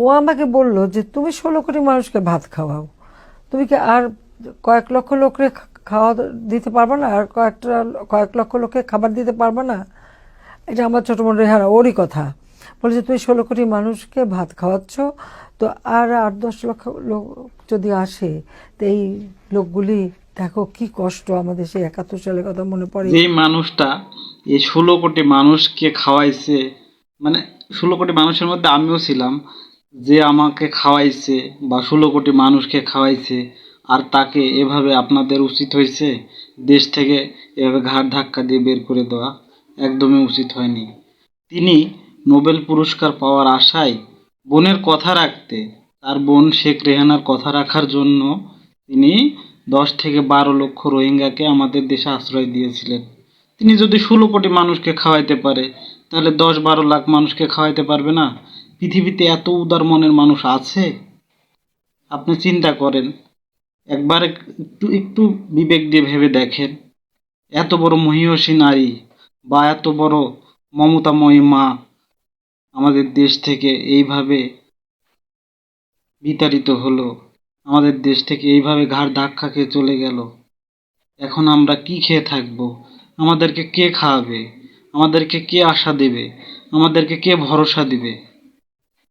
ও আমাকে বলল যে, তুমি ষোলো কোটি মানুষকে ভাত খাওয়াও। তুমি কি আর কয়েক লক্ষ লোককে খাওয়া দিতে পারবে না? আর কয়েকটা কয়েক লক্ষ লোককে খাবার দিতে পারবে না? এটা আমার ছোট বোন রেহানা, ওরই কথা। বলেছে তুমি ষোলো কোটি মানুষকে ভাত খাওয়াচ্ছ, তো আর আট দশ লক্ষ লোক যদি আসে, তো এই লোকগুলি দেখো কি কষ্ট আমাদের সেই একাত্তর সালের কথা মনে পড়ে। যে মানুষটা এই ষোলো কোটি মানুষকে খাওয়াইছে মানে ষোলো কোটি মানুষের মধ্যে আমিও ছিলাম যে আমাকে খাওয়াইছে বা ষোলো কোটি মানুষকে খাওয়াইছে, আর তাকে এভাবে আপনাদের উচিত হয়েছে? দেশ থেকে এভাবে ঘাট ধাক্কা দিয়ে বের করে দেওয়া একদমই উচিত হয়নি। তিনি নোবেল পুরস্কার পাওয়ার আশায় বোনের কথা রাখতে, তার বোন শেখ রেহানার কথা রাখার জন্য তিনি দশ থেকে বারো লক্ষ রোহিঙ্গাকে আমাদের দেশে আশ্রয় দিয়েছিলেন। তিনি যদি ষোলো কোটি মানুষকে খাওয়াইতে পারে, তাহলে দশ বারো লাখ মানুষকে খাওয়াইতে পারবে না? পৃথিবীতে এত উদার মনের মানুষ আছে? আপনি চিন্তা করেন, একবার একটু একটু বিবেক দিয়ে ভেবে দেখেন, এত বড় মহিষী নারী বা এত বড় মমতাময়ী মা আমাদের দেশ থেকে এইভাবে বিতাড়িত হলো, আমাদের দেশ থেকে এইভাবে ঘাড় ধাক্কা খেয়ে চলে গেল। এখন আমরা কি খেয়ে থাকব? আমাদেরকে কে খাওয়াবে? আমাদেরকে কে আশা দেবে? আমাদেরকে কে ভরসা দিবে?